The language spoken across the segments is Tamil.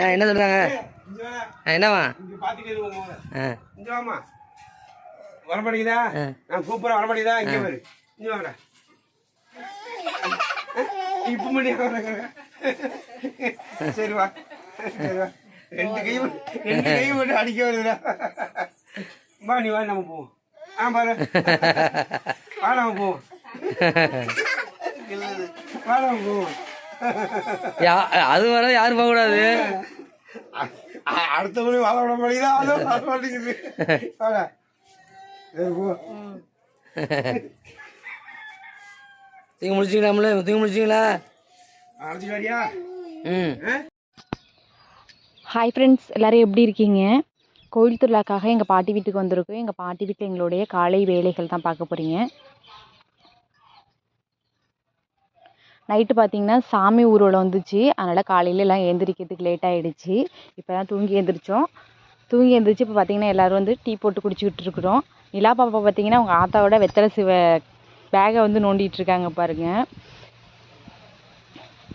ஏன் என்ன சொல்கிறாங்க இங்க வா. என்னவா. ஆ இங்க வாமா வரமாட்டேங்குதா. நான் கூப்பிட வரமாட்டேங்குதா? இங்க பாரு. இங்க வாடா. இப்ப மணி சரி வா. சரி வா. ரெண்டு கையும் ரெண்டு கையும் மட்டும் அடிக்க வருதுடா. வா நீ வா நம்ம போவோம். ஆ பாரு. வா நம்ம போவோம். வா நம்ம போவோம். அது வர யாரும் போகக்கூடாது. அடுத்த மணி வர விட மாட்டேங்குதா. அதுவும் வர மாட்டேங்குது. தூங்கி தூங்கி முடிச்சிங்களா ம். ஹாய் ஃப்ரெண்ட்ஸ் எல்லோரும் எப்படி இருக்கீங்க? கோயில் திருவிழாக்காக எங்கள் பாட்டி வீட்டுக்கு வந்திருக்கோம். எங்கள் பாட்டி வீட்டில் எங்களுடைய காலை வேலைகள் தான் பார்க்க போகிறீங்க நைட்டு பார்த்தீங்கன்னா சாமி ஊர்வலம் வந்துச்சு. அதனால் காலையில் எல்லாம் எழுந்திரிக்கிறதுக்கு லேட் ஆகிடுச்சு இப்போ தான் தூங்கி எழுந்திரிச்சோம் தூங்கி எழுந்திரிச்சு இப்போ பார்த்தீங்கன்னா எல்லோரும் வந்து டீ போட்டு குடிச்சிக்கிட்டு இருக்கிறோம். நிலா பாப்பா பார்த்தீங்கன்னா அவங்க ஆத்தாவோட வெத்தலை சிவ பேகை வந்து நோண்டிகிட்டு இருக்காங்க பாருங்கள்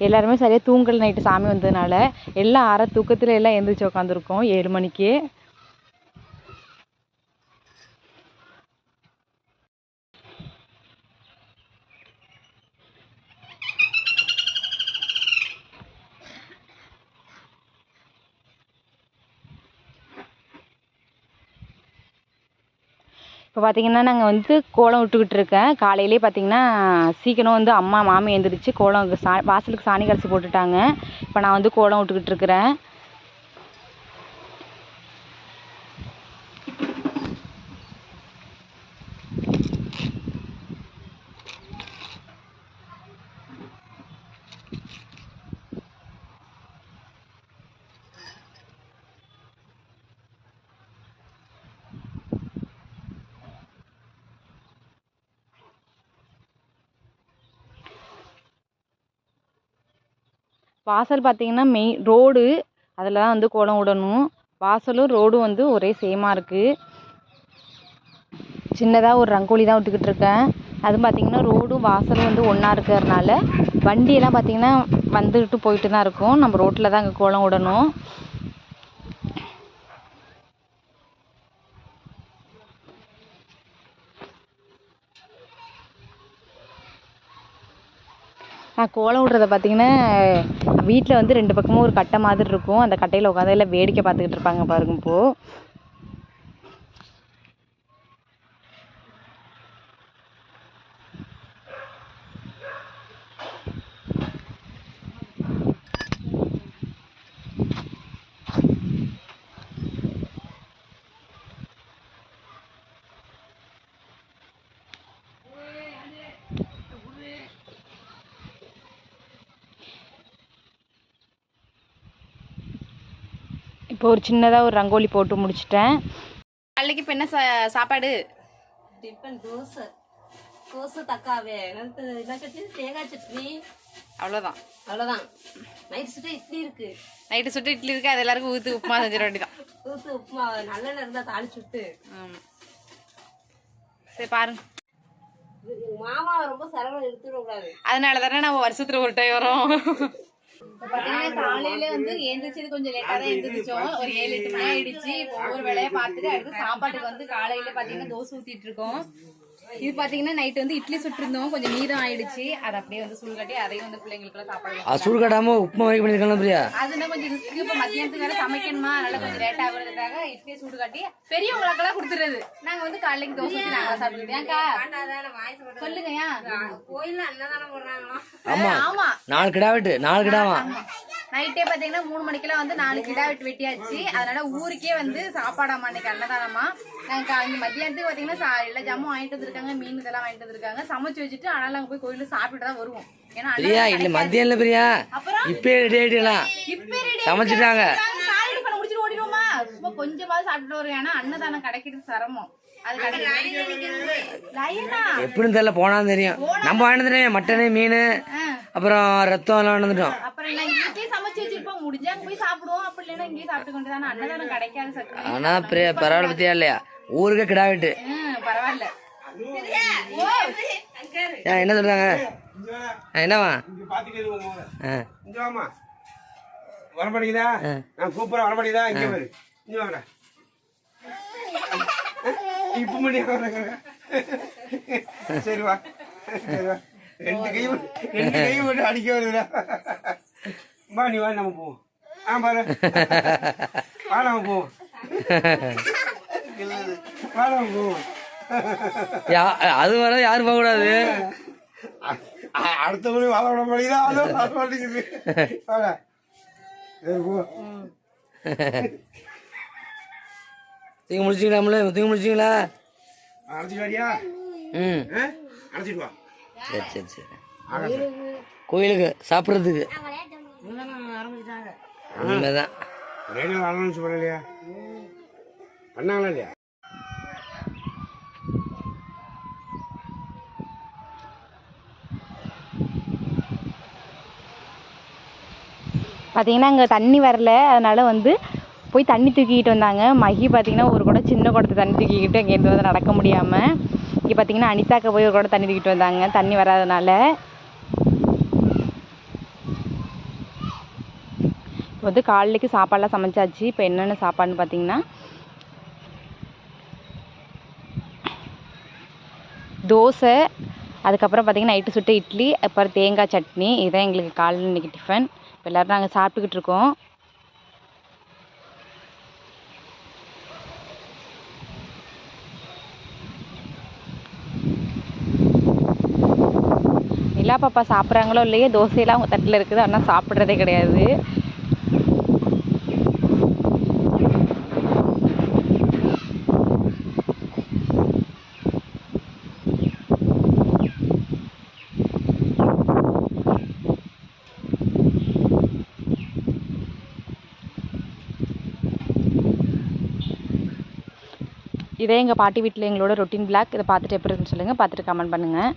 எல்லாருமே சரியாக தூங்கல் நைட்டு சாமி வந்ததுனால எல்லாம் அரை தூக்கத்தில் எல்லாம் எழுந்திரிச்சு உட்காந்துருக்கோம் ஏழு மணிக்கு. இப்போ பார்த்தீங்கன்னா நாங்கள் வந்து கோலம் விட்டுக்கிட்டு இருக்கேன். காலையிலே பார்த்தீங்கன்னா சீக்கிரம் வந்து அம்மா மாமி எழுந்திரிச்சு கோலம் சா வாசலுக்கு சாணி கரைச்சி போட்டுட்டாங்க. இப்போ நான் வந்து கோலம் விட்டுக்கிட்டு இருக்கிறேன். வாசல் பார்த்தீங்கன்னா மெயின் ரோடு அதில் தான் வந்து கோலம் விடணும் வாசலும் ரோடும் வந்து ஒரே சேமாக இருக்குது சின்னதாக ஒரு ரங்கோலி தான் விட்டுக்கிட்டு இருக்கேன். அதுவும் பார்த்திங்கன்னா ரோடும் வாசலும் வந்து ஒன்றா இருக்கிறதுனால வண்டியெல்லாம் பார்த்திங்கன்னா வந்துக்கிட்டு போயிட்டு தான் இருக்கும். நம்ம ரோட்டில் தான் அங்கே கோலம் விடணும் நான் கோலம் விடுறத பார்த்தீங்கன்னா வீட்டில் வந்து ரெண்டு பக்கமும் ஒரு கட்டை மாதிரி இருக்கும். அந்த கட்டையில் உட்காந்து எல்லாம் வேடிக்கை பார்த்துக்கிட்டு இருப்பாங்க பாருங்க இப்போது இப்போ ஒரு சின்னதாக ஒரு ரங்கோலி போட்டு முடிச்சிட்டேன். காலைக்கு இப்போ என்ன சா- சாப்பாடு? டிஃபன் தோசை. தோசை தக்காவே தேங்காய் சட்னி. அவ்வளோதான் அவ்வளோதான் நைட் சுட்டு இட்லி இருக்கு. நைட்டு சுட்டு இட்லி இருக்கு. அது எல்லாருக்கும் ஊற்றி உப்புமா செஞ்சிட வேண்டியதான் தோசை உப்புமா. நல்லெண்ணெய் இருந்தா தாளிச்சு விட்டு. ஆமாம் சரி பாருங்க. எங்க மாமா ரொம்ப செலவு எடுத்துடக்கூடாது. அதனால தானே நம்ம வருஷத்துல ஒரு டைம் வரோம். பாத்தீங்கன்னா காலையில வந்து எந்திரிச்சது கொஞ்சம் லேட்டா தான் எந்திரிச்சோம். ஒரு ஏழு எட்டு மணி ஆயிடுச்சு. இப்போ ஒவ்வொரு வேலையை பார்த்துட்டு அடுத்து சாப்பாட்டுக்கு வந்து காலையில பாத்தீங்கன்னா தோசை ஊத்திட்டு இருக்கோம். இது பாத்தீங்கன்னா நைட் வந்து இட்லி சுட்டிருந்தோம் கொஞ்சம் மீதம் ஆயிடுச்சு. அதை அப்படியே வந்து சுடு கட்டி அதையும் வந்து பிள்ளைங்களுக்கு எல்லாம் சாப்பாடு அது சுடு கட்டாமல் உப்புமா வைக்க பண்ணியிருக்கலாம் பிரியா அதுனா கொஞ்சம் ரிஸ்க் இப்ப மத்தியானத்துக்கு வேற சமைக்கணுமா? அதனால கொஞ்சம் லேட் ஆகுறதுக்காக இட்லி சூடு காட்டி பெரியவங்களுக்கெல்லாம் கொடுத்துறது. நாங்க வந்து காலைக்கு தோசை ஊத்தி நாங்க சாப்பிடுவோம். ஏன்க்கா சொல்லுங்க ஏன்? கோயில்ல அன்னதானம் போடுறாங்களா ஆமா. ஆமா. நாலு கிடா வெட்டு நாலு கிடாவா நைட்டே பாத்தீங்கன்னா மூணு மணிக்கெல்லாம் வந்து நாலு கிடா வெட்டு வெட்டியாச்சு. அதனால ஊருக்கே வந்து சாப்பாடாமா அன்னைக்கு அன்னதானமா நாங்க கா- இங்க மத்தியானத்துக்கு பாத்தீங்கன்னா சா- எல்லா ஜாமும் வாங்கிட்டு வந்திருக்காங்க மீன் இதெல்லாம் வாங்கிட்டு வந்திருக்காங்க. சமைச்சு வச்சுட்டு ஆனால் நாங்க போய் கோயிலுக்கு சாப்பிட்டு தான் வருவோம். ஏன்னா பிரியா இல்லை மதியம் இல்லை பிரியா? இப்பயே ரெடி இப்ப ready சமைச்சிட்டாங்க. சும்மா கொஞ்சமாவது சாப்பிட்டு வருவோம். ஏன்னா அன்னதானம் கிடைக்கிறது சிரமம். எப்படின்னு தெரியல போனாலும் தெரியும். நம்ம வந்துட்டோம் மட்டனு மீன் அப்புறம் ரத்தம் எல்லாம் வந்துட்டோம். முடிஞ்சா அங்க போய் சாப்பிடுவோம். அப்படி இல்லைன்னா இங்கேயே சாப்பிட்டு கொண்டு தானே அன்னதானம் கிடைக்காது சத்து ஆனா பிரியா பரவாயில்ல பத்தியா இல்லையா? ஊருக்கே கிடா வெட்டு. பரவாயில்ல. என்ன சொல்றாங்க? என்னவா இங்க பாத்துட்டே இருப்போம் முதல்ல ஆ. இங்க வாமா வர மாட்டேங்குதா நான் கூப்பிட வர மாட்டேங்குதா இங்க பாரு. இங்க வாடா. இப்ப முடியாது சரி வா. சரி வா. ரெண்டு கையும் ரெண்டு கையும் அடிக்க வருதுடா. வா நீ வா நம்ம போவோம். ஆ பாரு. வா நம்ம போவோம். வா நம்ம போவோம். யா அது வர யாரும் போகக்கூடாது. அடுத்த முறை வர விட மாட்டேங்குதா. அதுவும் வர மாட்டேங்குது. தூங்கி முடிச்சிங்களாம்ல தூங்கி முடிச்சிங்களா அழைச்சிட்டு வரியா ம். ஆ? அழைச்சிட்டு வா. சரி சரி சரி. கோயிலுக்கு சாப்பிட்றதுக்கு. உண்மைதான். ரேடியோ அனௌன்ஸ் பண்ணலையா பண்ணாங்களா இல்லையா பார்த்தீங்கன்னா அங்கே தண்ணி வரல. அதனால வந்து போய் தண்ணி தூக்கிக்கிட்டு வந்தாங்க. மகி பார்த்தீங்கன்னா ஒரு குடம் சின்ன குடத்தை தண்ணி தூக்கிக்கிட்டு அங்கேருந்து வந்து நடக்க முடியாமல் இங்கே பார்த்தீங்கன்னா அனிதாக்க போய் ஒரு குடம் தண்ணி தூக்கிட்டு வந்தாங்க. தண்ணி வராதனால இப்போ வந்து காலைக்கு சாப்பாடெலாம் சமைச்சாச்சு. இப்போ என்னென்ன சாப்பாடுன்னு பார்த்தீங்கன்னா தோசை அதுக்கப்புறம் பார்த்தீங்கன்னா நைட்டு சுட்டு இட்லி அப்புறம் தேங்காய் சட்னி. இதுதான் எங்களுக்கு காலையில் இன்னைக்கு டிஃபன் இப்போ எல்லோரும் நாங்கள் சாப்பிட்டுக்கிட்டு இருக்கோம். நிலா பாப்பா சாப்பிட்றாங்களோ இல்லையோ தோசையெல்லாம் அவங்க தட்டில் இருக்குது. ஆனால் சாப்பிட்றதே கிடையாது. இதே எங்கள் பாட்டி வீட்டில் எங்களோட ரொட்டீன் பிளாக் இதை பார்த்துட்டு எப்படி இருக்குன்னு சொல்லுங்கள் பார்த்துட்டு கமெண்ட் பண்ணுங்கள்